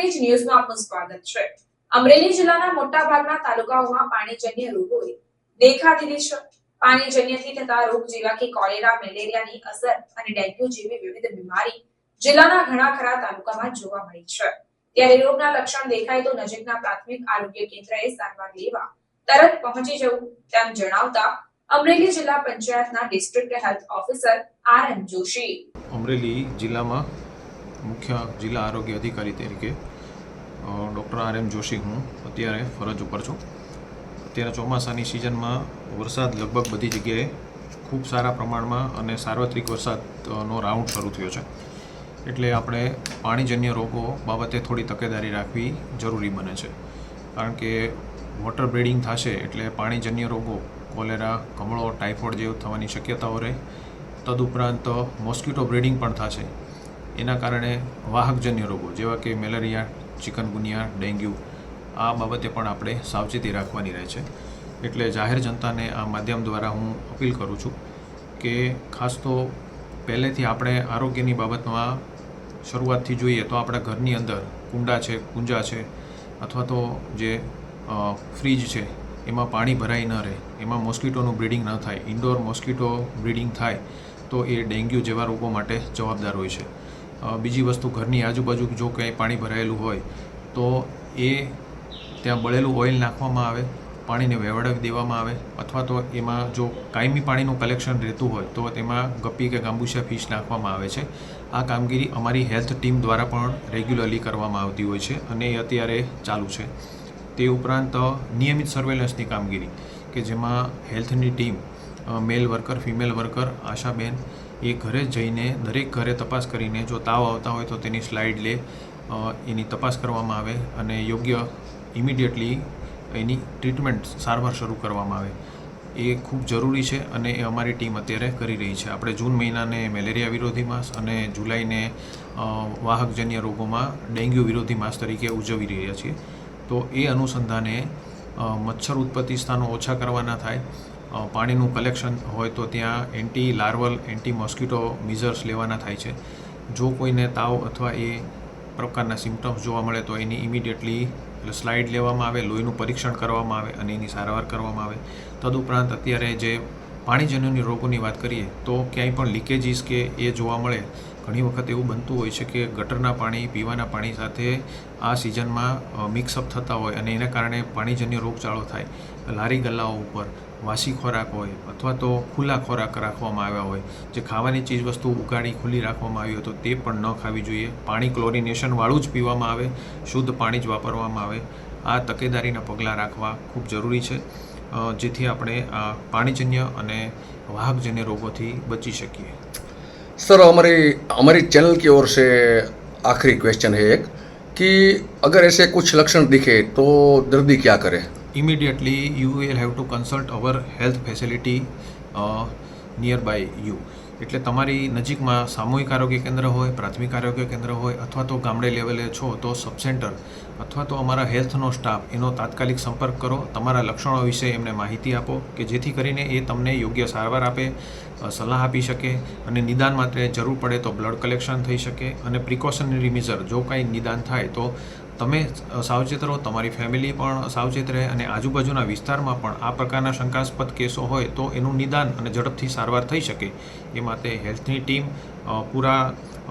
અમરેલી ન્યૂઝમાં આપનું સ્વાગત છે. અમરેલી જિલ્લાના મોટા ભાગના તાલુકાઓમાં પાણીજન્ય રોગોએ દેખા દીધી પાણીજન્યથી થતા રોગ જેવા કે કોલેરા, મેલેરિયાની અસર અને ડેન્ગ્યુ જેવી વિવિધ બીમારી જિલ્લાના ઘણા ખરા તાલુકામાં જોવા મળી છે. ત્યારે રોગના લક્ષણ દેખાય તો નજીકના પ્રાથમિક આરોગ્ય કેન્દ્રએ સારવાર લેવા તરત પહોંચી જવું તેમ જણાવતા અમરેલી જિલ્લા પંચાયતના district health officer R M Joshi. Amreli જિલ્લામાં મુખ્ય જિલ્લા આરોગ્ય અધિકારી તરીકે ડૉક્ટર આર એમ જોશી હું અત્યારે ફરજ ઉપર છું. અત્યારે ચોમાસાની સિઝનમાં વરસાદ લગભગ બધી જગ્યાએ ખૂબ સારા પ્રમાણમાં અને સાર્વત્રિક વરસાદનો રાઉન્ડ શરૂ થયો છે. એટલે આપણે પાણીજન્ય રોગો બાબતે થોડી તકેદારી રાખવી જરૂરી બને છે. કારણ કે વોટર બ્રીડિંગ થશે એટલે પાણીજન્ય રોગો, કોલેરા, કમળો, ટાઇફોઇડ જેવું થવાની શક્યતાઓ રહે. તદુપરાંત મોસ્કિટો બ્રીડિંગ પણ થશે. એના કારણે વાહકજન્ય રોગો જેવા કે મેલેરિયા ચિકનગુનિયા ડેન્ગ્યુ આ બાબતે પણ આપણે સાવચેતી રાખવાની રહે છે. એટલે જાહેર જનતાને આ માધ્યમ દ્વારા હું અપીલ કરું છું કે ખાસ તો પહેલેથી આપણે આરોગ્યની બાબતમાં શરૂઆતથી જોઈએ તો આપણા ઘરની અંદર કુંડા છે, કુંજા છે અથવા તો જે ફ્રીજ છે એમાં પાણી ભરાઈ ન રહે, એમાં મોસ્કીટોનું બ્રીડિંગ ન થાય, ઇન્ડોર મોસ્કીટો બ્રીડિંગ થાય તો એ ડેન્ગ્યુ જેવા રોગો માટે જવાબદાર હોય છે. બીજી વસ્તુ ઘરની આજુબાજુ જો કંઈ પાણી ભરાયેલું હોય, તો એ ત્યાં બળેલું ઓઇલ નાખવામાં આવે, પાણીને વેવડાવી દેવામાં આવે, અથવા તો એમાં જો કાયમી પાણીનું કલેક્શન રહેતું હોય, તો તેમાં ગપ્પી કે ગાંબુસિયા ફિશ નાખવામાં આવે છે. આ કામગીરી અમારી હેલ્થ ટીમ દ્વારા પણ રેગ્યુલરલી કરવામાં આવતી હોય છે અને એ અત્યારે ચાલુ છે. તે ઉપરાંત નિયમિત સર્વેલન્સની કામગીરી, કે જેમાં હેલ્થની team male worker, female worker, Ashaben એ ઘરે જઈને દરેક ઘરે તપાસ કરીને જો તાવ આવતા હોય તો તેની સ્લાઇડ લે એની તપાસ કરવામાં આવે અને યોગ્ય ઇમિડિયેટલી એની ટ્રીટમેન્ટ સારવાર શરૂ કરવામાં આવે. એ ખૂબ જરૂરી છે અને એ અમારી ટીમ અત્યારે કરી રહી છે. આપણે જૂન મહિનાને મેલેરિયા વિરોધી માસ અને જુલાઈને વાહકજન્ય રોગોમાં ડેન્ગ્યુ વિરોધી માસ તરીકે ઉજવી રહ્યા છીએ. તો એ અનુસંધાને મચ્છર ઉત્પત્તિ સ્થાનો ઓછા કરવાના થાય પાણીનું કલેક્શન હોય તો ત્યાં anti larval, anti mosquito measures લેવાના થાય છે. જો કોઈને તાવ અથવા એ પ્રકારના સિમ્ટમ્સ જોવા મળે તો એની ઇમિડિયેટલી સ્લાઇડ લેવામાં આવે, લોહીનું પરીક્ષણ કરવામાં આવે અને એની સારવાર કરવામાં આવે. તદુપરાંત અત્યારે જે પાણીજન્યની રોગોની વાત કરીએ તો ક્યાંય પણ લીકેજીસ કે એ જોવા મળે ઘણી વખત એવું બનતું હોય છે કે ગટરના પાણી, પીવાના પાણી સાથે આ સિઝનમાં મિક્સઅપ થતા હોય અને એના કારણે પાણીજન્ય રોગચાળો થાય. લારી ગલ્લાઓ ઉપર, વાસી ખોરાક હોય અથવા તો ખુલ્લા ખોરાક રાખવામાં આવ્યા હોય. જે ખાવાની ચીજ વસ્તુ ઉગાડી ખુલ્લી રાખવામાં આવી હોય તો તે પણ ન ખાવી જોઈએ. પાણી ક્લોરિનેશનવાળું જ પીવામાં આવે, શુદ્ધ પાણી જ વાપરવામાં આવે. આ તકેદારીના પગલાં રાખવા ખૂબ જરૂરી છે જેથી આપણે આ પાણીજન્ય અને વાહકજન્ય રોગોથી બચી શકીએ. सर, हमारी, हमारे चैनल की ओर से आखिरी क्वेश्चन है एक कि अगर ऐसे कुछ लक्षण दिखे तो दर्दी क्या करे? Immediately you will have to consult our health facility near by you એટલે તમારી નજીકમાં સામૂહિક આરોગ્ય કેન્દ્ર હોય, પ્રાથમિક આરોગ્ય કેન્દ્ર હોય અથવા તો ગામડે લેવલે છો તો સબ સેન્ટર અથવા તો અમારા હેલ્થનો સ્ટાફ, એનો તાત્કાલિક સંપર્ક કરો. તમારા લક્ષણો વિશે એમને માહિતી આપો કે જેથી કરીને એ તમને યોગ્ય સારવાર આપે સલાહ આપી શકે અને નિદાન માટે જરૂર પડે તો બ્લડ કલેક્શન થઈ શકે અને પ્રિકોશનરી મેઝર જો કાંઈ નિદાન થાય તો તમે અ, સાવચેત રહો તમારી ફેમિલી પણ સાવચેત રહે અને આજુબાજુના વિસ્તારમાં પણ આ પ્રકારના શંકાસ્પદ કેસો હોય તો એનું નિદાન અને ઝડપથી સારવાર થઈ શકે એ માટે હેલ્થની ટીમ અ, પૂરા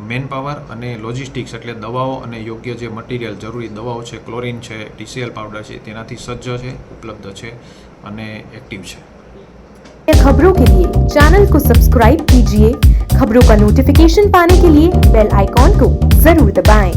મેન પાવર અને લોજિસ્ટિક્સ એટલે દવાઓ અને યોગ્ય જે મટીરિયલ જરૂરી દવાઓ છે ક્લોરિન છે ટીસીએલ પાવડર છે તેનાથી સજ્જ છે ઉપલબ્ધ છે અને એક્ટિવ છે खबरों के लिए चैनल को सब्सक्राइब कीजिए खबरों का नोटिफिकेशन पाने के लिए बेल आइकॉन को जरूर दबाएं।